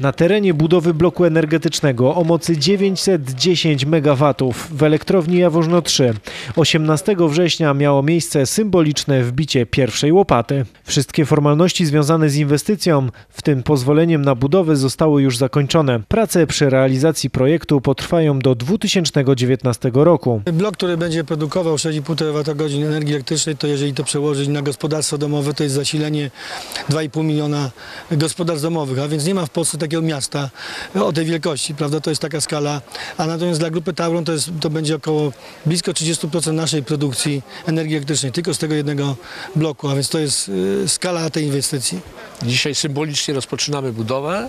Na terenie budowy bloku energetycznego o mocy 910 MW w elektrowni Jaworzno 3 18 września miało miejsce symboliczne wbicie pierwszej łopaty. Wszystkie formalności związane z inwestycją, w tym pozwoleniem na budowę, zostały już zakończone. Prace przy realizacji projektu potrwają do 2019 roku. Blok, który będzie produkował 6,5 TWh energii elektrycznej, to jeżeli to przełożyć na gospodarstwo domowe, to jest zasilenie 2,5 miliona gospodarstw domowych, a więc nie ma w Polsce takiego miasta o tej wielkości, prawda? To jest taka skala, a natomiast dla grupy Tauron to, jest, to będzie około blisko 30% naszej produkcji energii elektrycznej, tylko z tego jednego bloku, a więc to jest y, skala tej inwestycji. Dzisiaj symbolicznie rozpoczynamy budowę.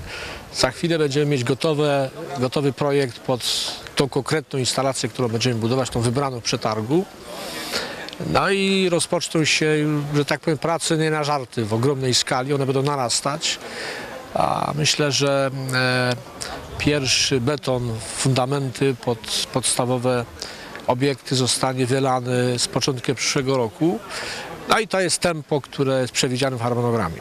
Za chwilę będziemy mieć gotowe, gotowy projekt pod tą konkretną instalację, którą będziemy budować, tą wybraną w przetargu. No i rozpoczną się, że tak powiem, prace nie na żarty w ogromnej skali, one będą narastać. A myślę, że e, pierwszy beton, fundamenty pod podstawowe obiekty zostanie wylany z początkiem przyszłego roku. No i to jest tempo, które jest przewidziane w harmonogramie.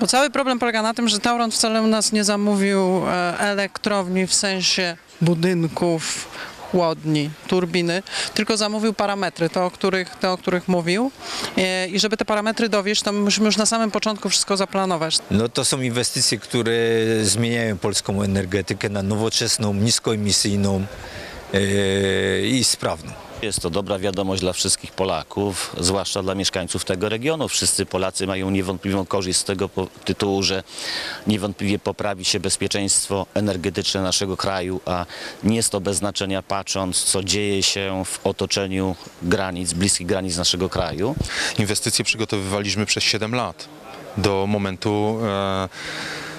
Bo cały problem polega na tym, że Tauron wcale u nas nie zamówił e, elektrowni w sensie budynków, chłodni, turbiny, tylko zamówił parametry, te o których, te, o których mówił. E, I żeby te parametry dowieść, to musimy już na samym początku wszystko zaplanować. No to są inwestycje, które zmieniają polską energetykę na nowoczesną, niskoemisyjną e, i sprawną. Jest to dobra wiadomość dla wszystkich Polaków, zwłaszcza dla mieszkańców tego regionu. Wszyscy Polacy mają niewątpliwą korzyść z tego tytułu, że niewątpliwie poprawi się bezpieczeństwo energetyczne naszego kraju, a nie jest to bez znaczenia patrząc, co dzieje się w otoczeniu granic, bliskich granic naszego kraju. Inwestycje przygotowywaliśmy przez 7 lat do momentu e,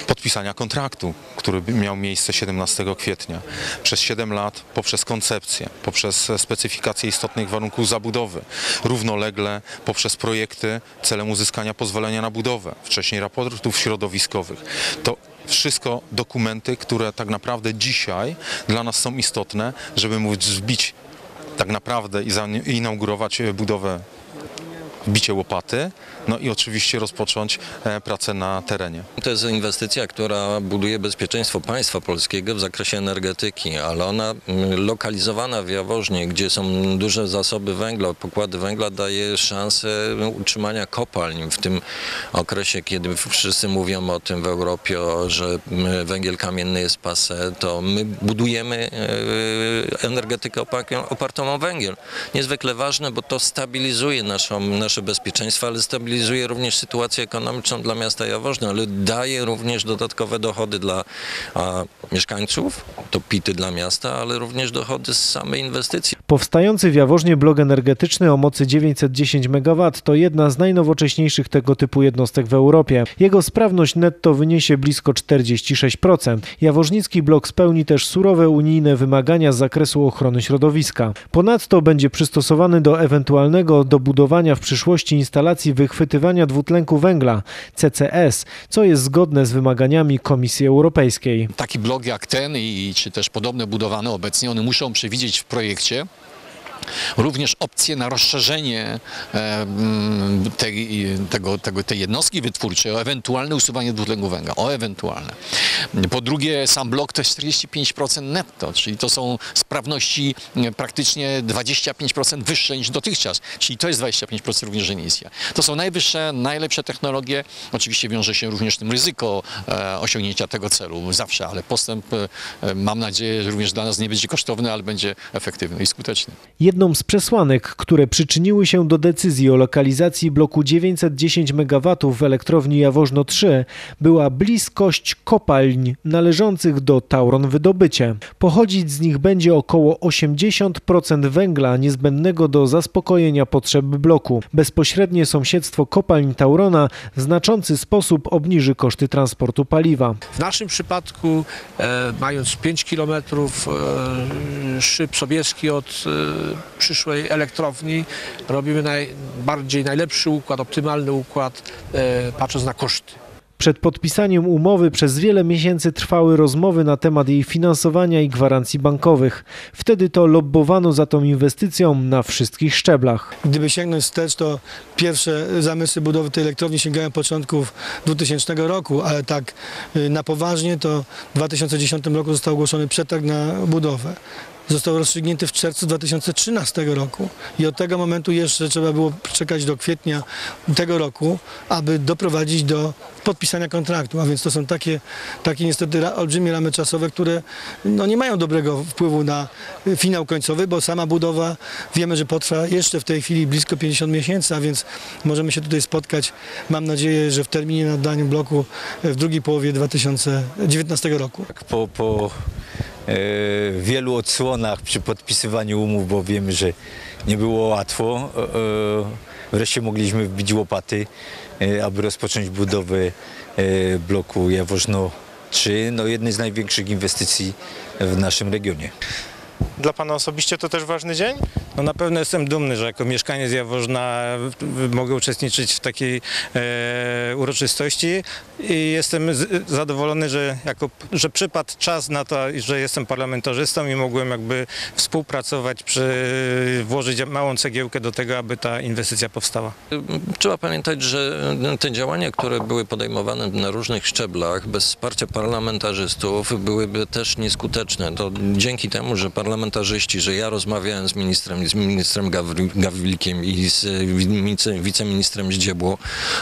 podpisania kontraktu, który miał miejsce 17 kwietnia. Przez 7 lat poprzez koncepcję, poprzez specyfikację istotnych warunków zabudowy, równolegle poprzez projekty celem uzyskania pozwolenia na budowę, wcześniej raportów środowiskowych. To wszystko dokumenty, które tak naprawdę dzisiaj dla nas są istotne, żeby móc wbić tak naprawdę i zainaugurować e, budowę bicie łopaty, no i oczywiście rozpocząć e, pracę na terenie. To jest inwestycja, która buduje bezpieczeństwo państwa polskiego w zakresie energetyki, ale ona mm, lokalizowana w Jaworznie, gdzie są duże zasoby węgla, pokłady węgla, daje szansę utrzymania kopalń w tym okresie, kiedy wszyscy mówią o tym w Europie, że mm, węgiel kamienny jest pase, to my budujemy e, energetykę opa- opartą o węgiel. Niezwykle ważne, bo to stabilizuje naszą, nasze bezpieczeństwo, ale stabilizuje również sytuację ekonomiczną dla miasta Jaworzna, ale daje również dodatkowe dochody dla a, mieszkańców, to pity dla miasta, ale również dochody z samej inwestycji. Powstający w Jaworznie blok energetyczny o mocy 910 MW to jedna z najnowocześniejszych tego typu jednostek w Europie. Jego sprawność netto wyniesie blisko 46%. Jaworznicki blok spełni też surowe unijne wymagania z zakresu ochrony środowiska. Ponadto będzie przystosowany do ewentualnego dobudowania w przyszłości instalacji wychwytywania dwutlenku węgla CCS, co jest zgodne z wymaganiami Komisji Europejskiej. taki blok jak ten i czy też podobne budowane obecnie, one muszą przewidzieć w projekcie również opcję na rozszerzenie e, mm, tej, tego, tego, tej jednostki wytwórczej o ewentualne usuwanie dwutlenku węgla, o ewentualne. Po drugie, sam blok to jest 45% netto, czyli to są sprawności e, praktycznie 25% wyższe niż dotychczas, czyli to jest 25% również emisja. To są najwyższe, najlepsze technologie, oczywiście wiąże się również z tym ryzyko e, osiągnięcia tego celu zawsze, ale postęp mam nadzieję, również dla nas nie będzie kosztowny, ale będzie efektywny i skuteczny. Jedną z przesłanek, które przyczyniły się do decyzji o lokalizacji bloku 910 MW w elektrowni Jaworzno 3 była bliskość kopalń należących do Tauron Wydobycie. Pochodzić z nich będzie około 80% węgla niezbędnego do zaspokojenia potrzeb bloku. Bezpośrednie sąsiedztwo kopalń Taurona w znaczący sposób obniży koszty transportu paliwa. W naszym przypadku, e, mając 5 km e, szyb Sobieski od e, przyszłej elektrowni, robimy najbardziej najlepszy układ, optymalny układ, e, patrząc na koszty. Przed podpisaniem umowy przez wiele miesięcy trwały rozmowy na temat jej finansowania i gwarancji bankowych. Wtedy to lobbowano za tą inwestycją na wszystkich szczeblach. Gdyby sięgnąć wstecz, to pierwsze zamysły budowy tej elektrowni sięgają początków 2000 roku, ale tak y, na poważnie to w 2010 roku został ogłoszony przetarg na budowę. Został rozstrzygnięty w czerwcu 2013 roku i od tego momentu jeszcze trzeba było czekać do kwietnia tego roku, aby doprowadzić do podpisania kontraktu. A więc to są takie, takie niestety olbrzymie ramy czasowe, które no, nie mają dobrego wpływu na finał końcowy, bo sama budowa wiemy, że potrwa jeszcze w tej chwili blisko 50 miesięcy, a więc możemy się tutaj spotkać, mam nadzieję, że w terminie naddania bloku w drugiej połowie 2019 roku. Po, po e, wielu odsłonach przy podpisywaniu umów, bo wiemy, że nie było łatwo, e, e, wreszcie mogliśmy wbić łopaty, aby rozpocząć budowę bloku Jaworzno 3, no jednej z największych inwestycji w naszym regionie. Dla Pana osobiście to też ważny dzień? No na pewno jestem dumny, że jako mieszkaniec Jaworzna mogę uczestniczyć w takiej e, uroczystości i jestem z, zadowolony, że, jako, że przypadł czas na to, że jestem parlamentarzystą i mogłem jakby współpracować, przy, włożyć małą cegiełkę do tego, aby ta inwestycja powstała. Trzeba pamiętać, że te działania, które były podejmowane na różnych szczeblach bez wsparcia parlamentarzystów byłyby też nieskuteczne. To dzięki temu, że parlamentarzyści, że ja rozmawiałem z ministrem, z ministrem Gawri- Gawlikiem i z wice, wiceministrem Zdziebło,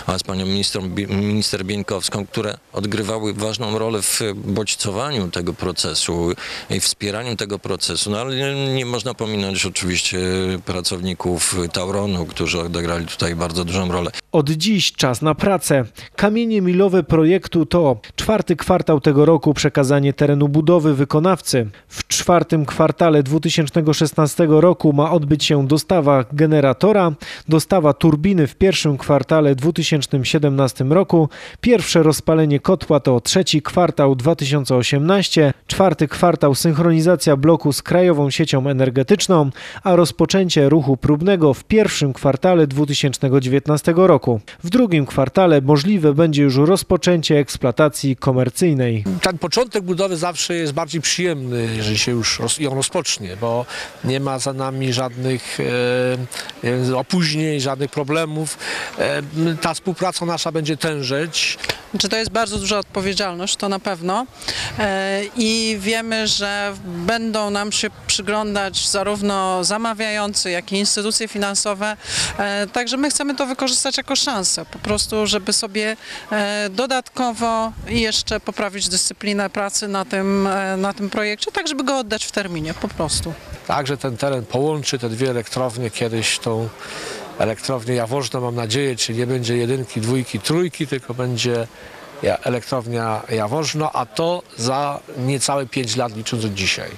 a z panią ministrą, minister Bieńkowską, które odgrywały ważną rolę w bodźcowaniu tego procesu i wspieraniu tego procesu. No ale nie, nie można pominąć oczywiście pracowników Tauronu, którzy odegrali tutaj bardzo dużą rolę. Od dziś czas na pracę. Kamienie milowe projektu to czwarty kwartał tego roku przekazanie terenu budowy wykonawcy. W czwartym kwartale 2016 roku ma odbyć się dostawa generatora, dostawa turbiny w pierwszym kwartale 2017 roku, pierwsze rozpalenie kotła to trzeci kwartał 2018, czwarty kwartał synchronizacja bloku z krajową siecią energetyczną, a rozpoczęcie ruchu próbnego w pierwszym kwartale 2019 roku. W drugim kwartale możliwe będzie już rozpoczęcie eksploatacji komercyjnej. ten początek budowy zawsze jest bardziej przyjemny, jeżeli się już ją rozpocznie, bo nie ma za nami żadnych e, e, opóźnień, żadnych problemów. E, ta współpraca nasza będzie tężeć. Czy to jest bardzo duża odpowiedzialność, to na pewno. E, I wiemy, że będą nam się przyglądać zarówno zamawiający, jak i instytucje finansowe. E, Także my chcemy to wykorzystać jako szansę, po prostu, żeby sobie e, dodatkowo jeszcze poprawić dyscyplinę pracy na tym, na tym projekcie, tak żeby go oddać w terminie, po prostu. Także ten teren połączy te dwie elektrownie kiedyś tą elektrownię Jaworzno, mam nadzieję, czyli nie będzie jedynki, dwójki, trójki, tylko będzie elektrownia Jaworzno, a to za niecałe 5 lat licząc od dzisiaj.